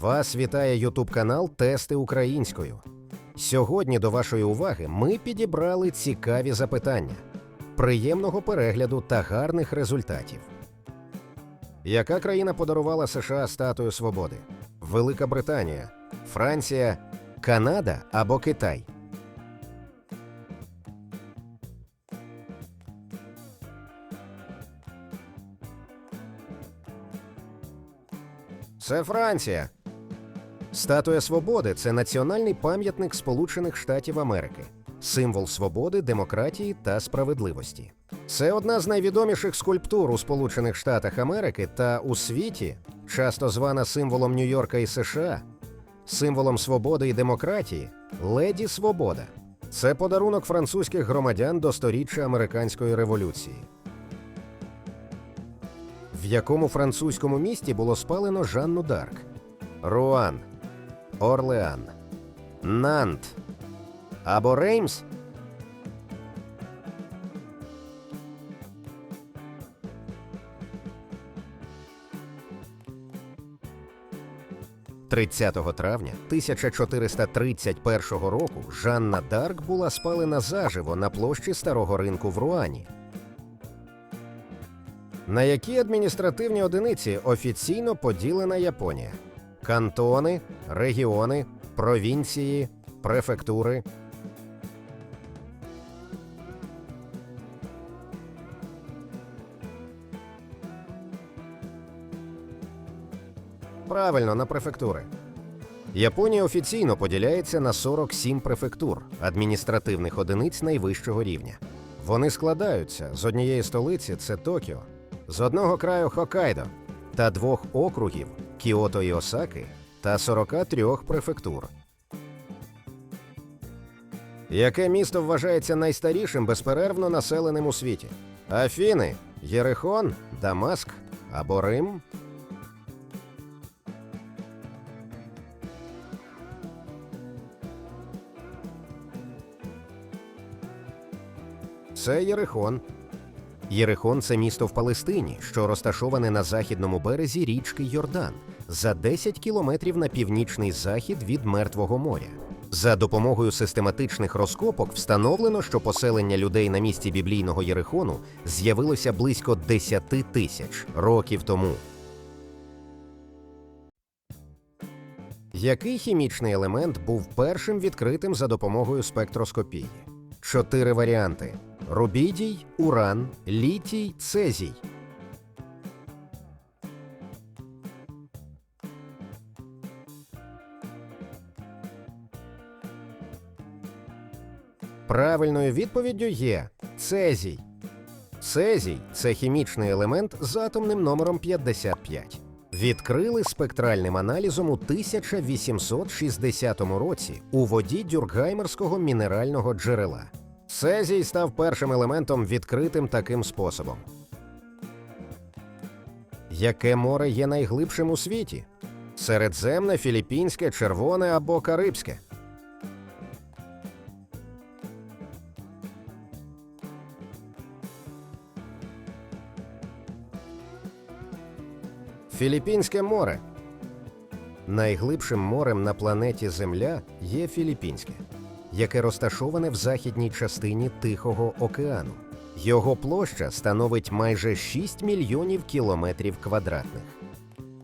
Вас вітає Ютуб канал Тести українською. Сьогодні до вашої уваги ми підібрали цікаві запитання, приємного перегляду та гарних результатів. Яка країна подарувала США статую свободи? Велика Британія, Франція, Канада або Китай? Це Франція. Статуя свободи це національний пам'ятник Сполучених Штатів Америки, символ свободи, демократії та справедливості. Це одна з найвідоміших скульптур у Сполучених Штатах Америки та у світі, часто звана символом Нью-Йорка і США, символом свободи і демократії Леді Свобода. Це подарунок французьких громадян до сторіччя американської революції. В якому французькому місті було спалено Жанну Дарк? Руан, Орлеан, Нант або Реймс? «30 травня 1431 року Жанна Дарк була спалена заживо на площі Старого ринку в Руані. На які адміністративні одиниці офіційно поділена Японія? Кантони, регіони, провінції, префектури. Правильно, на префектури. Японія офіційно поділяється на 47 префектур адміністративних одиниць найвищого рівня. Вони складаються з однієї столиці це Токіо, з одного краю Хоккайдо та двох округів Кіото і Осаки та 43 префектур. Яке місто вважається найстарішим безперервно населеним у світі? Афіни, Єрихон, Дамаск або Рим? Це Єрихон. Єрихон це місто в Палестині, що розташоване на західному березі річки Йордан, за 10 кілометрів на північний захід від Мертвого моря. За допомогою систематичних розкопок встановлено, що поселення людей на місці біблійного Єрихону з'явилося близько 10 тисяч років тому. Який хімічний елемент був першим відкритим за допомогою спектроскопії? Чотири варіанти: рубідій, уран, літій, цезій. Правильною відповіддю є цезій. Цезій це хімічний елемент з атомним номером 55. Відкрили спектральним аналізом у 1860 році у воді дюркгаймерського мінерального джерела. Цезій став першим елементом відкритим таким способом. Яке море є найглибшим у світі? Середземне, Філіппінське, Червоне або Карибське? Філіппінське море. Найглибшим морем на планеті Земля є Філіппінське, яке розташоване в західній частині Тихого океану. Його площа становить майже 6 мільйонів кілометрів квадратних.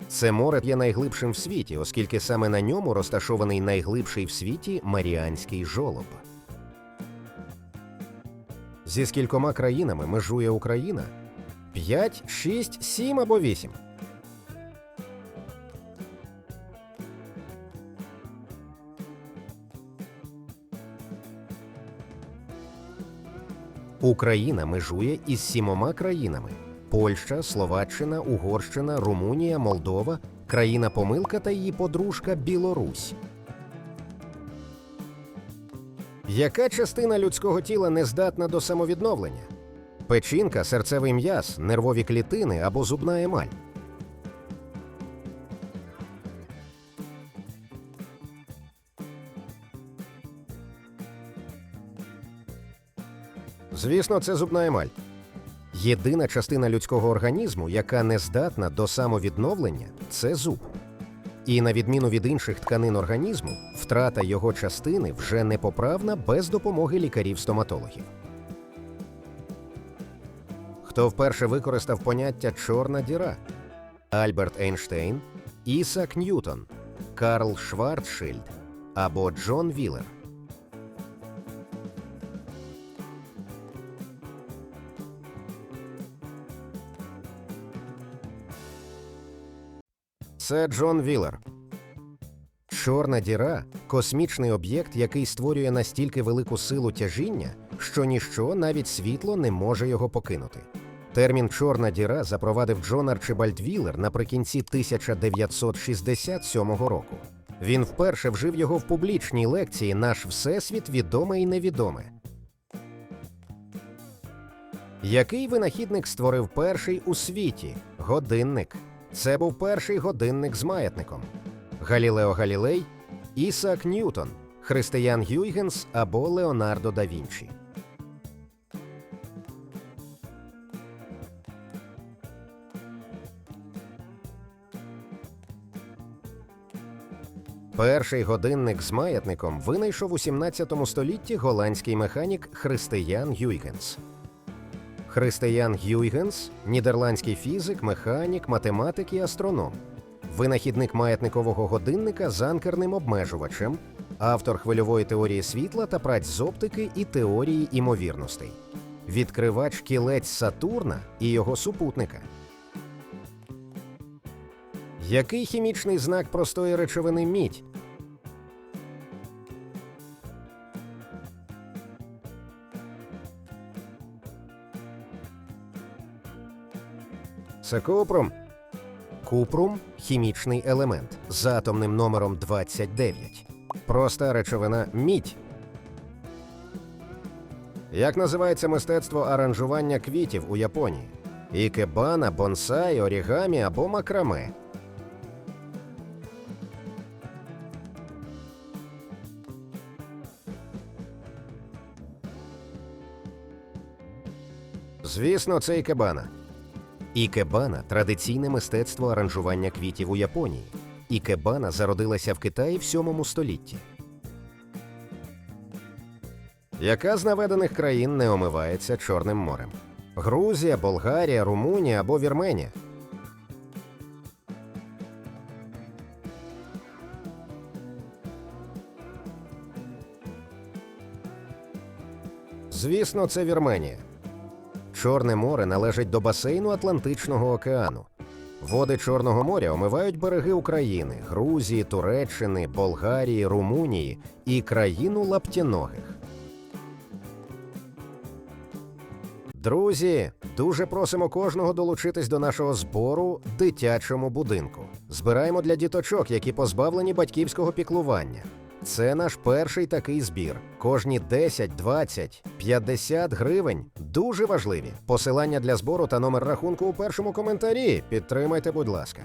Це море є найглибшим в світі, оскільки саме на ньому розташований найглибший в світі Маріанський жолоб. Зі скількома країнами межує Україна? 5, 6, 7 або 8? Україна межує із сімома країнами: Польща, Словаччина, Угорщина, Румунія, Молдова, країна Помилка та її подружка Білорусь. Яка частина людського тіла не здатна до самовідновлення? Печінка, серцевий м'яз, нервові клітини або зубна емаль. Звісно, це зубна емаль. Єдина частина людського організму, яка не здатна до самовідновлення, це зуб. І на відміну від інших тканин організму, втрата його частини вже непоправна без допомоги лікарів-стоматологів. Хто вперше використав поняття чорна діра? Альберт Ейнштейн, Ісак Ньютон, Карл Шварцшильд або Джон Віллер. Це Джон Віллер. Чорна діра космічний об'єкт, який створює настільки велику силу тяжіння, що ніщо, навіть світло, не може його покинути. Термін чорна діра запровадив Джон Арчибальд Віллер наприкінці 1967 року. Він вперше вжив його в публічній лекції Наш Всесвіт відоме і невідоме. Який винахідник створив перший у світі годинник? Це був перший годинник з маятником. Галілео Галілей, Ісаак Ньютон, Християн Гюйгенс або Леонардо да Вінчі. Перший годинник з маятником винайшов у 17 столітті голландський механік Християн Гюйгенс. Християн Гюйгенс – нідерландський фізик, механік, математик і астроном, винахідник маятникового годинника з анкерним обмежувачем, автор хвильової теорії світла та праць з оптики і теорії імовірностей, відкривач кілець Сатурна і його супутника. Який хімічний знак простої речовини мідь? Це купрум. Купрум хімічний елемент з атомним номером 29. Проста речовина мідь. Як називається мистецтво аранжування квітів у Японії? Ікебана, бонсай, орігамі або макраме. Звісно, це ікебана. Ікебана традиційне мистецтво аранжування квітів у Японії. Ікебана зародилася в Китаї в 7 столітті. Яка з наведених країн не омивається Чорним морем? Грузія, Болгарія, Румунія або Вірменія? Звісно, це Вірменія. Чорне море належить до басейну Атлантичного океану. Води Чорного моря омивають береги України, Грузії, Туреччини, Болгарії, Румунії і країну лаптєногих. Друзі, дуже просимо кожного долучитись до нашого збору дитячому будинку. Збираємо для діточок, які позбавлені батьківського піклування. Це наш перший такий збір. Кожні 10, 20, 50 гривень дуже важливі. Посилання для збору та номер рахунку у першому коментарі. Підтримайте, будь ласка.